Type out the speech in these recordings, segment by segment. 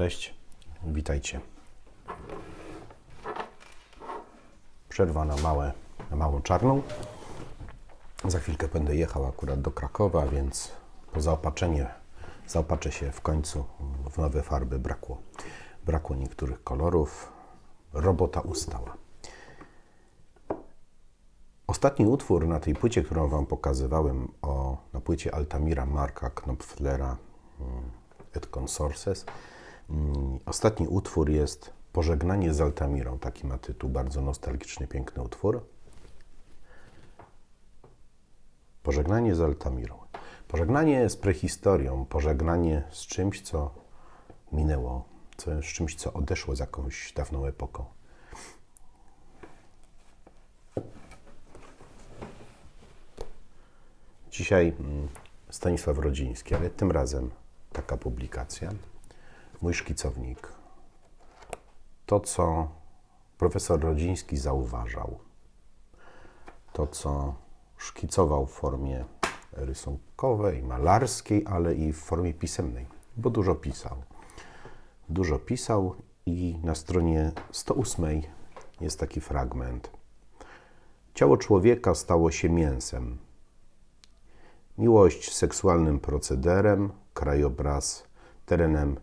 Cześć, witajcie. Przerwa na, małe, na małą czarną. Za chwilkę będę jechał akurat do Krakowa, więc po zaopatrzenie, zaopatrzę się w końcu w nowe farby. Brakło, brakło niektórych kolorów. Robota ustała. Ostatni utwór na tej płycie, którą Wam pokazywałem, o, na płycie Altamira Marka Knopflera mm, et Consorces, ostatni utwór jest Pożegnanie z Altamirą. Taki ma tytuł, bardzo nostalgiczny, piękny utwór. Pożegnanie z Altamirą. Pożegnanie z prehistorią, pożegnanie z czymś, co minęło, co, z czymś, co odeszło z jakąś dawną epoką. Dzisiaj mm, Stanisław Rodziński, ale tym razem taka publikacja. Mój szkicownik. To, co profesor Rodziński zauważał, to, co szkicował w formie rysunkowej, malarskiej, ale i w formie pisemnej, bo dużo pisał. Dużo pisał i na stronie 108 jest taki fragment. Ciało człowieka stało się mięsem. Miłość seksualnym procederem, krajobraz terenem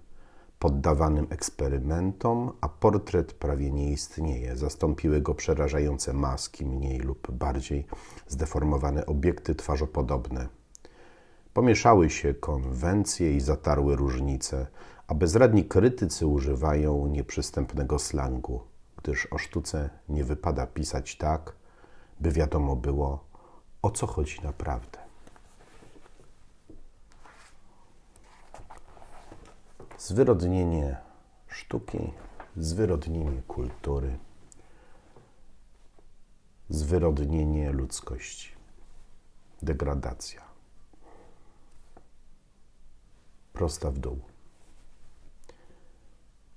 poddawanym eksperymentom, a portret prawie nie istnieje. Zastąpiły go przerażające maski, mniej lub bardziej zdeformowane obiekty twarzopodobne. Pomieszały się konwencje i zatarły różnice, a bezradni krytycy używają nieprzystępnego slangu, gdyż o sztuce nie wypada pisać tak, by wiadomo było, o co chodzi naprawdę. Zwyrodnienie sztuki, zwyrodnienie kultury, zwyrodnienie ludzkości, degradacja. Prosta w dół.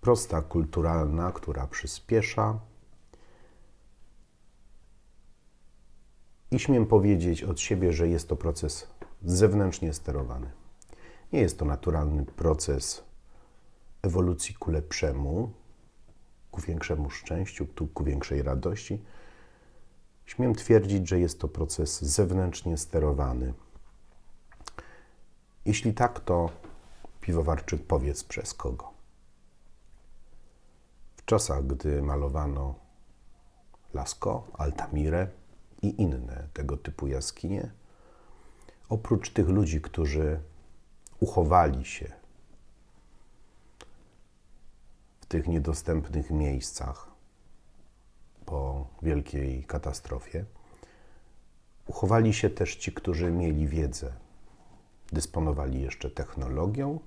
Prosta kulturalna, która przyspiesza. I śmiem powiedzieć od siebie, że jest to proces zewnętrznie sterowany. Nie jest to naturalny proces ewolucji ku lepszemu, ku większemu szczęściu, ku większej radości. Śmiem twierdzić, że jest to proces zewnętrznie sterowany. Jeśli tak, to piwowarczyk powiedz przez kogo. W czasach, gdy malowano Lasko, Altamirę i inne tego typu jaskinie, oprócz tych ludzi, którzy uchowali się tych niedostępnych miejscach po wielkiej katastrofie, uchowali się też ci, którzy mieli wiedzę, dysponowali jeszcze technologią,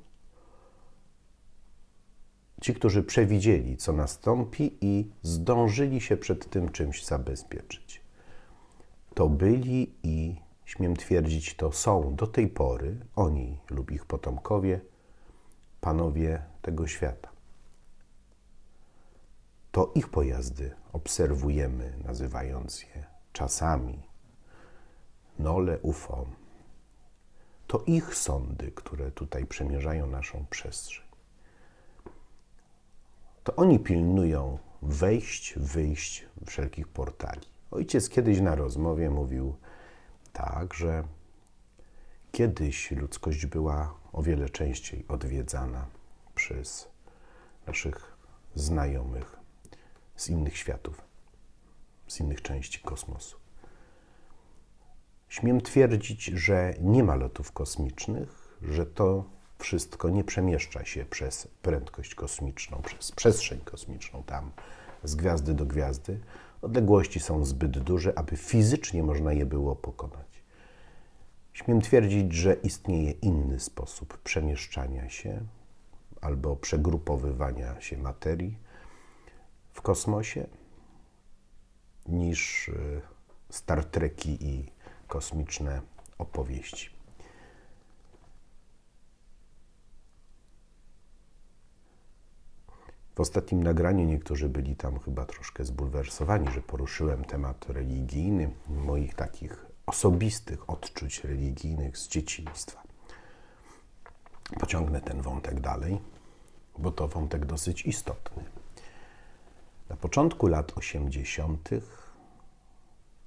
ci, którzy przewidzieli, co nastąpi i zdążyli się przed tym czymś zabezpieczyć. To byli i śmiem twierdzić, to są. Do tej pory oni lub ich potomkowie, panowie tego świata to ich pojazdy obserwujemy, nazywając je czasami nole UFO. To ich sądy, które tutaj przemierzają naszą przestrzeń. To oni pilnują wejść, wyjść wszelkich portali. Ojciec kiedyś na rozmowie mówił tak, że kiedyś ludzkość była o wiele częściej odwiedzana przez naszych znajomych z innych światów, z innych części kosmosu. Śmiem twierdzić, że nie ma lotów kosmicznych, że to wszystko nie przemieszcza się przez prędkość kosmiczną, przez przestrzeń kosmiczną tam, z gwiazdy do gwiazdy. Odległości są zbyt duże, aby fizycznie można je było pokonać. Śmiem twierdzić, że istnieje inny sposób przemieszczania się albo przegrupowywania się materii, w kosmosie niż y, Star Treki i kosmiczne opowieści. W ostatnim nagraniu niektórzy byli tam chyba troszkę zbulwersowani, że poruszyłem temat religijny, moich takich osobistych odczuć religijnych z dzieciństwa. Pociągnę ten wątek dalej. bo to wątek dosyć istotny. Na początku lat 80.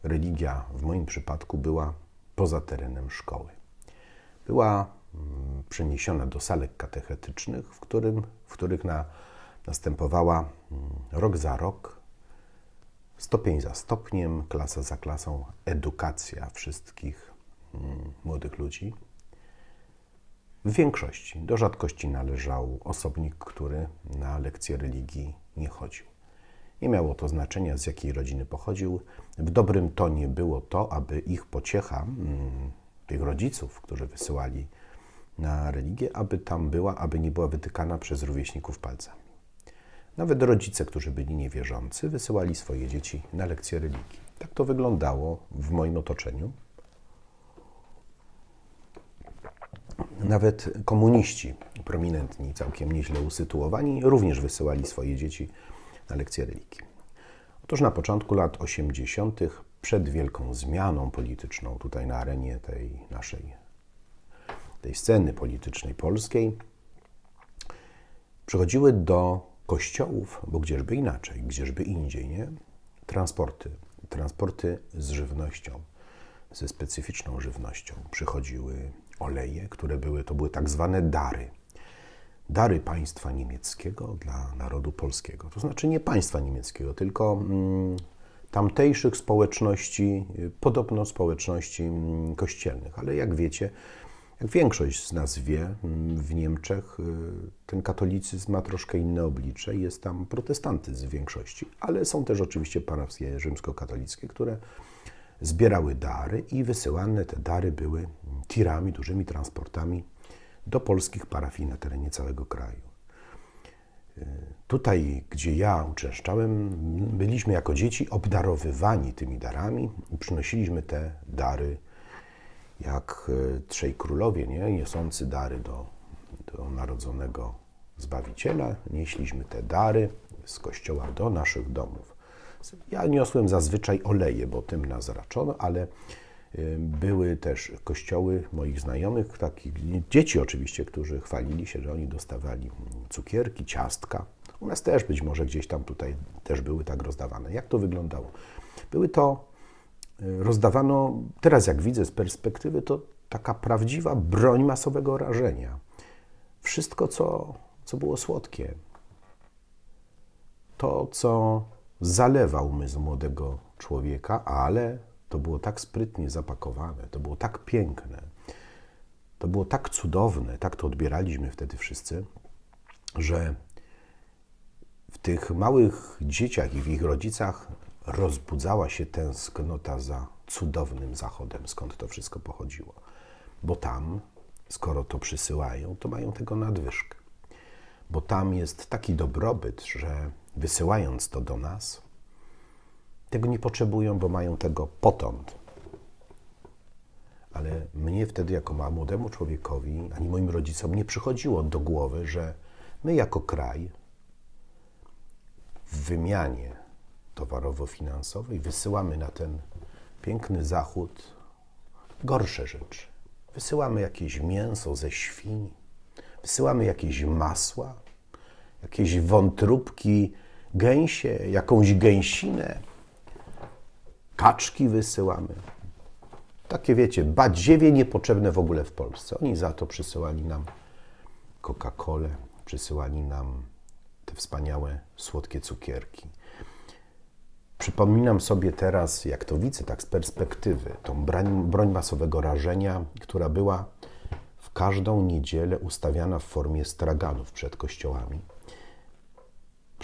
religia w moim przypadku była poza terenem szkoły. Była mm, przeniesiona do salek katechetycznych, w, którym, w których na, następowała mm, rok za rok, stopień za stopniem, klasa za klasą edukacja wszystkich mm, młodych ludzi. W większości, do rzadkości należał osobnik, który na lekcje religii nie chodził. Nie miało to znaczenia, z jakiej rodziny pochodził. W dobrym tonie było to, aby ich pociecha, mm, tych rodziców, którzy wysyłali na religię, aby tam była, aby nie była wytykana przez rówieśników palcami. Nawet rodzice, którzy byli niewierzący, wysyłali swoje dzieci na lekcje religii. Tak to wyglądało w moim otoczeniu. Nawet komuniści, prominentni, całkiem nieźle usytuowani, również wysyłali swoje dzieci na lekcje religii. Otóż na początku lat 80., przed wielką zmianą polityczną tutaj na arenie tej naszej tej sceny politycznej polskiej, przychodziły do kościołów, bo gdzieżby inaczej, gdzieżby indziej, nie? Transporty, transporty z żywnością, ze specyficzną żywnością. Przychodziły oleje, które były, to były tak zwane dary. Dary państwa niemieckiego dla narodu polskiego. To znaczy nie państwa niemieckiego, tylko mm, tamtejszych społeczności, y, podobno społeczności mm, kościelnych. Ale jak wiecie, jak większość z nas wie, mm, w Niemczech y, ten katolicyzm ma troszkę inne oblicze. Jest tam protestantyzm w większości, ale są też oczywiście parafie rzymskokatolickie, które zbierały dary i wysyłane te dary były tirami, dużymi transportami do polskich parafii na terenie całego kraju. Y, tutaj, gdzie ja uczęszczałem, byliśmy jako dzieci obdarowywani tymi darami i przynosiliśmy te dary jak y, trzej królowie, nie? niosący dary do, do narodzonego Zbawiciela. Nieśliśmy te dary z kościoła do naszych domów. Ja niosłem zazwyczaj oleje, bo tym nas raczono, ale były też kościoły moich znajomych, takich dzieci oczywiście, którzy chwalili się, że oni dostawali cukierki, ciastka. U nas też być może gdzieś tam tutaj też były tak rozdawane. Jak to wyglądało? Były to, y, rozdawano, teraz jak widzę z perspektywy, to taka prawdziwa broń masowego rażenia. Wszystko, co, co było słodkie. To, co zalewał umysł młodego człowieka, ale to było tak sprytnie zapakowane, to było tak piękne, to było tak cudowne, tak to odbieraliśmy wtedy wszyscy, że w tych małych dzieciach i w ich rodzicach rozbudzała się tęsknota za cudownym zachodem, skąd to wszystko pochodziło. Bo tam, skoro to przysyłają, to mają tego nadwyżkę. Bo tam jest taki dobrobyt, że wysyłając to do nas, tego nie potrzebują, bo mają tego potąd. Ale mnie wtedy, jako młodemu człowiekowi, ani moim rodzicom nie przychodziło do głowy, że my, jako kraj, w wymianie towarowo-finansowej wysyłamy na ten piękny zachód gorsze rzeczy. Wysyłamy jakieś mięso ze świni, wysyłamy jakieś masła, jakieś wątróbki gęsie, jakąś gęsinę, kaczki wysyłamy. Takie wiecie, badziewie niepotrzebne w ogóle w Polsce. Oni za to przysyłali nam Coca-Colę, przysyłali nam te wspaniałe, słodkie cukierki. Przypominam sobie teraz, jak to widzę, tak z perspektywy, tą broń, broń masowego rażenia, która była w każdą niedzielę ustawiana w formie straganów przed kościołami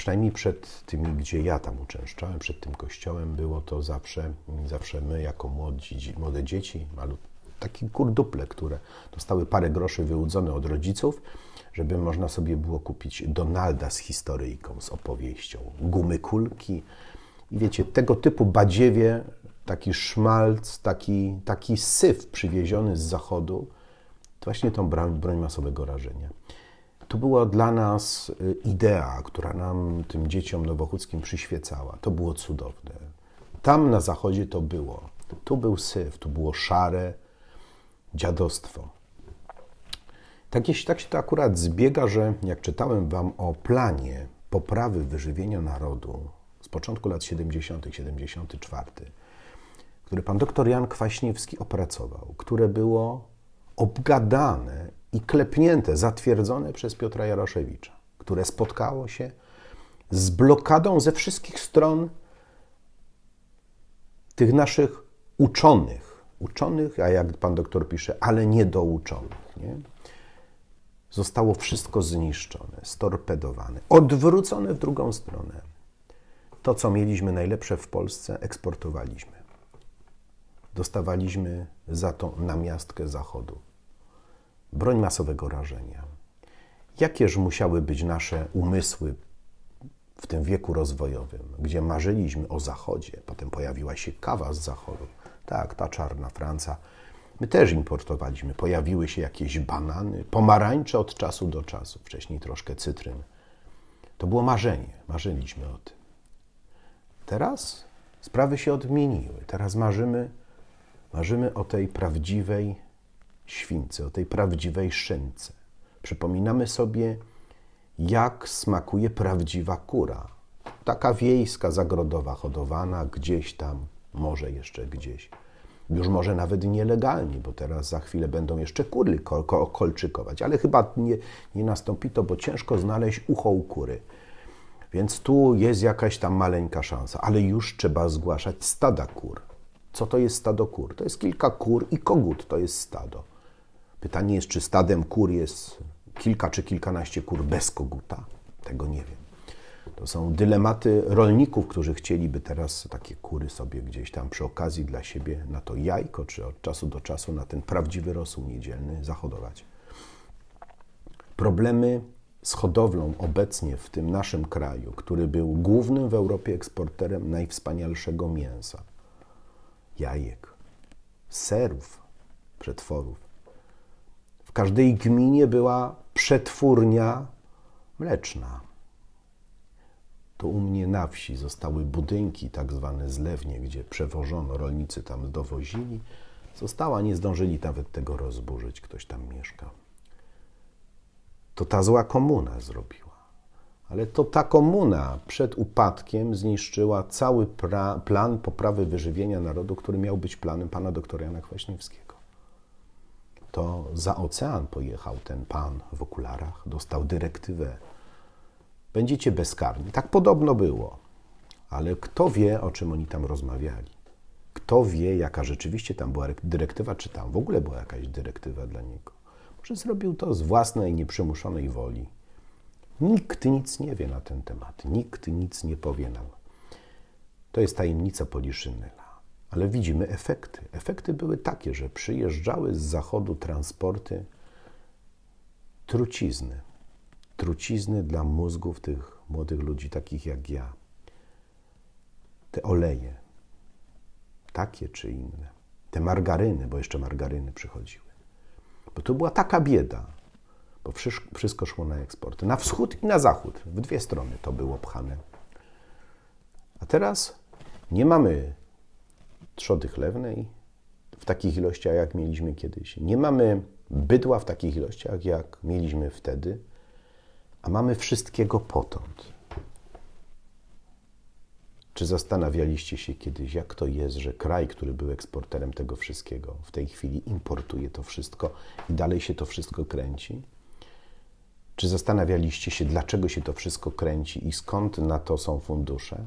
przynajmniej przed tymi, gdzie ja tam uczęszczałem, przed tym kościołem, było to zawsze, zawsze my, jako młodzi, młode dzieci, malu, takie kurduple, które dostały parę groszy wyłudzone od rodziców, żeby można sobie było kupić Donalda z historyjką, z opowieścią, gumy kulki. I wiecie, tego typu badziewie, taki szmalc, taki, taki syf przywieziony z zachodu, to właśnie tą broń, broń masowego rażenia. To była dla nas y, idea, która nam, tym dzieciom nowochódzkim przyświecała. To było cudowne. Tam na zachodzie to było. Tu był syf, tu było szare dziadostwo. Tak, jeśli tak się to akurat zbiega, że jak czytałem Wam o planie poprawy wyżywienia narodu z początku lat 70., 74, który pan doktor Jan Kwaśniewski opracował, które było obgadane i klepnięte, zatwierdzone przez Piotra Jaroszewicza, które spotkało się z blokadą ze wszystkich stron tych naszych uczonych, uczonych, a jak pan doktor pisze, ale niedouczonych. Nie? Zostało wszystko zniszczone, storpedowane, odwrócone w drugą stronę. To, co mieliśmy najlepsze w Polsce, eksportowaliśmy. Dostawaliśmy za to namiastkę Zachodu. Broń masowego rażenia. Jakież musiały być nasze umysły w tym wieku rozwojowym, gdzie marzyliśmy o Zachodzie, potem pojawiła się kawa z Zachodu, tak, ta czarna Franca. My też importowaliśmy, pojawiły się jakieś banany, pomarańcze od czasu do czasu, wcześniej troszkę cytryn. To było marzenie, marzyliśmy o tym. Teraz sprawy się odmieniły. Teraz marzymy, marzymy o tej prawdziwej śwince, o tej prawdziwej szynce. Przypominamy sobie, jak smakuje prawdziwa kura. Taka wiejska, zagrodowa, hodowana gdzieś tam, może jeszcze gdzieś. Już może nawet nielegalnie, bo teraz za chwilę będą jeszcze kury kolczykować, ale chyba nie, nie nastąpi to, bo ciężko znaleźć ucho u kury. Więc tu jest jakaś tam maleńka szansa, ale już trzeba zgłaszać stada kur. Co to jest stado kur? To jest kilka kur i kogut to jest stado. Pytanie jest, czy stadem kur jest kilka czy kilkanaście kur bez koguta? Tego nie wiem. To są dylematy rolników, którzy chcieliby teraz takie kury sobie gdzieś tam przy okazji dla siebie na to jajko, czy od czasu do czasu na ten prawdziwy rosół niedzielny zahodować. Problemy z hodowlą obecnie w tym naszym kraju, który był głównym w Europie eksporterem najwspanialszego mięsa, jajek, serów, przetworów. W każdej gminie była przetwórnia mleczna. To u mnie na wsi zostały budynki, tak zwane zlewnie, gdzie przewożono, rolnicy tam dowozili. Została, nie zdążyli nawet tego rozburzyć, ktoś tam mieszkał to ta zła komuna zrobiła. Ale to ta komuna przed upadkiem zniszczyła cały plan poprawy wyżywienia narodu, który miał być planem pana doktora Jana Kwaśniewskiego. To za ocean pojechał ten pan w okularach, dostał dyrektywę. Będziecie bezkarni. Tak podobno było. Ale kto wie, o czym oni tam rozmawiali? Kto wie, jaka rzeczywiście tam była dyrektywa, czy tam w ogóle była jakaś dyrektywa dla niego? że zrobił to z własnej nieprzymuszonej woli. Nikt nic nie wie na ten temat, nikt nic nie powie nam. To jest tajemnica Poliszynela. Ale widzimy efekty. Efekty były takie, że przyjeżdżały z zachodu transporty trucizny. Trucizny dla mózgów tych młodych ludzi, takich jak ja. Te oleje, takie czy inne. Te margaryny, bo jeszcze margaryny przychodziły. Bo to była taka bieda, bo wszystko szło na eksport. Na wschód i na zachód. W dwie strony to było pchane. A teraz nie mamy trzody chlewnej w takich ilościach, jak mieliśmy kiedyś. Nie mamy bydła w takich ilościach, jak mieliśmy wtedy, a mamy wszystkiego potąd. Czy zastanawialiście się kiedyś, jak to jest, że kraj, który był eksporterem tego wszystkiego, w tej chwili importuje to wszystko i dalej się to wszystko kręci? Czy zastanawialiście się, dlaczego się to wszystko kręci i skąd na to są fundusze?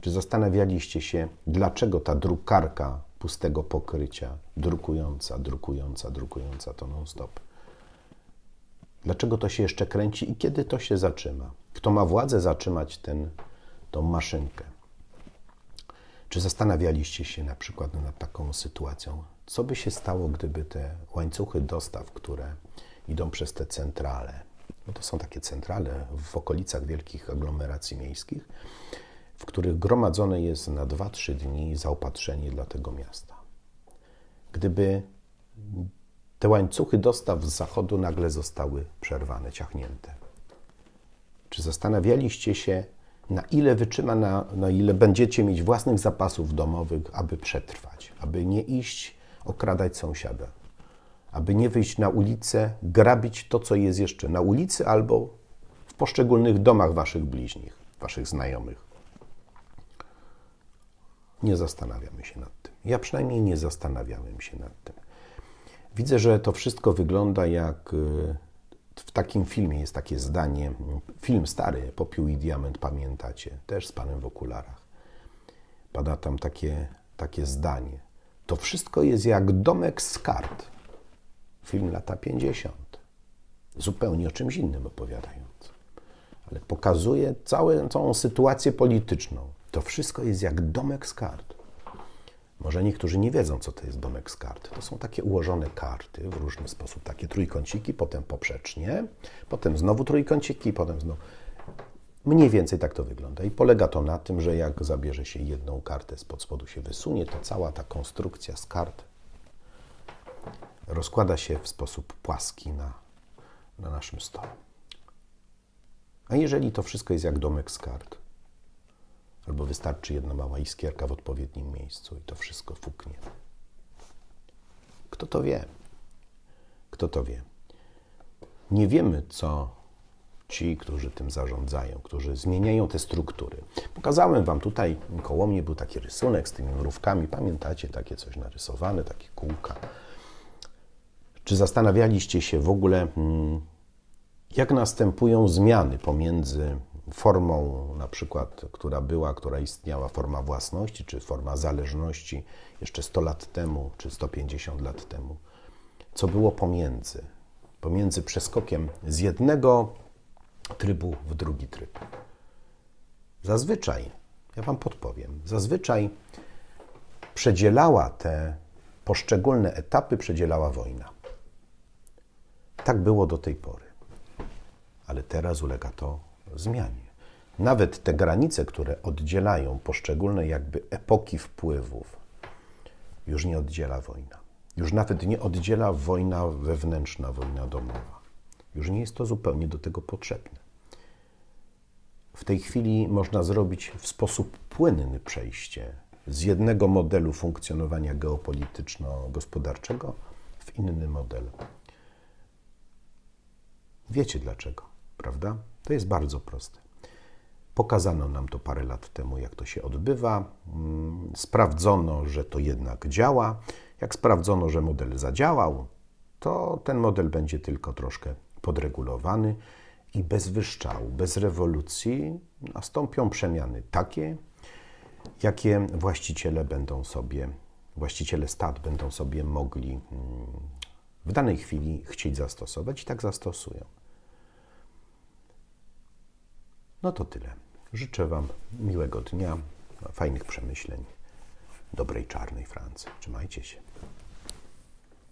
Czy zastanawialiście się, dlaczego ta drukarka pustego pokrycia, drukująca, drukująca, drukująca to non-stop? Dlaczego to się jeszcze kręci i kiedy to się zatrzyma? Kto ma władzę zatrzymać ten tą maszynkę. Czy zastanawialiście się na przykład nad taką sytuacją? Co by się stało, gdyby te łańcuchy dostaw, które idą przez te centrale, bo to są takie centrale w okolicach wielkich aglomeracji miejskich, w których gromadzone jest na 2-3 dni zaopatrzenie dla tego miasta. Gdyby te łańcuchy dostaw z zachodu nagle zostały przerwane, ciachnięte. Czy zastanawialiście się, na ile wytrzyma, na, na ile będziecie mieć własnych zapasów domowych, aby przetrwać, aby nie iść okradać sąsiada, aby nie wyjść na ulicę, grabić to, co jest jeszcze na ulicy albo w poszczególnych domach waszych bliźnich, waszych znajomych. Nie zastanawiamy się nad tym. Ja przynajmniej nie zastanawiałem się nad tym. Widzę, że to wszystko wygląda jak y, w takim filmie jest takie zdanie, film stary, Popiół i Diament, pamiętacie, też z panem w okularach. Pada tam takie, takie zdanie. To wszystko jest jak domek z kart. Film lata 50. Zupełnie o czymś innym opowiadając. Ale pokazuje całe, całą sytuację polityczną. To wszystko jest jak domek z kart. Może niektórzy nie wiedzą, co to jest domek z kart. To są takie ułożone karty w różny sposób, takie trójkąciki, potem poprzecznie, potem znowu trójkąciki, potem znowu. Mniej więcej tak to wygląda. I polega to na tym, że jak zabierze się jedną kartę, spod spodu się wysunie, to cała ta konstrukcja z kart rozkłada się w sposób płaski na, na naszym stole. A jeżeli to wszystko jest jak domek z kart, albo wystarczy jedna mała iskierka w odpowiednim miejscu i to wszystko fuknie. Kto to wie? Kto to wie? Nie wiemy, co ci, którzy tym zarządzają, którzy zmieniają te struktury. Pokazałem Wam tutaj, koło mnie był taki rysunek z tymi mrówkami. Pamiętacie, takie coś narysowane, takie kółka. Czy zastanawialiście się w ogóle, mm, jak następują zmiany pomiędzy formą, na przykład, która była, która istniała, forma własności, czy forma zależności jeszcze 100 lat temu, czy 150 lat temu? Co było pomiędzy? Pomiędzy przeskokiem z jednego trybu w drugi tryb. Zazwyczaj, ja Wam podpowiem, zazwyczaj przedzielała te poszczególne etapy, przedzielała wojna. Tak było do tej pory. Ale teraz ulega to zmianie. Nawet te granice, które oddzielają poszczególne jakby epoki wpływów, już nie oddziela wojna. Już nawet nie oddziela wojna wewnętrzna, wojna domowa. Już nie jest to zupełnie do tego potrzebne. W tej chwili można zrobić w sposób płynny przejście z jednego modelu funkcjonowania geopolityczno-gospodarczego w inny model. Wiecie dlaczego, prawda? To jest bardzo proste. Pokazano nam to parę lat temu, jak to się odbywa. Mm, Sprawdzono, że to jednak działa. Jak sprawdzono, że model zadziałał, to ten model będzie tylko troszkę podregulowany i bez wyszczału, bez rewolucji nastąpią przemiany takie, jakie właściciele będą sobie, właściciele stad będą sobie mogli mm, w danej chwili chcieć zastosować i tak zastosują. No to tyle. Życzę Wam miłego dnia, fajnych przemyśleń, dobrej czarnej Francji. Trzymajcie się.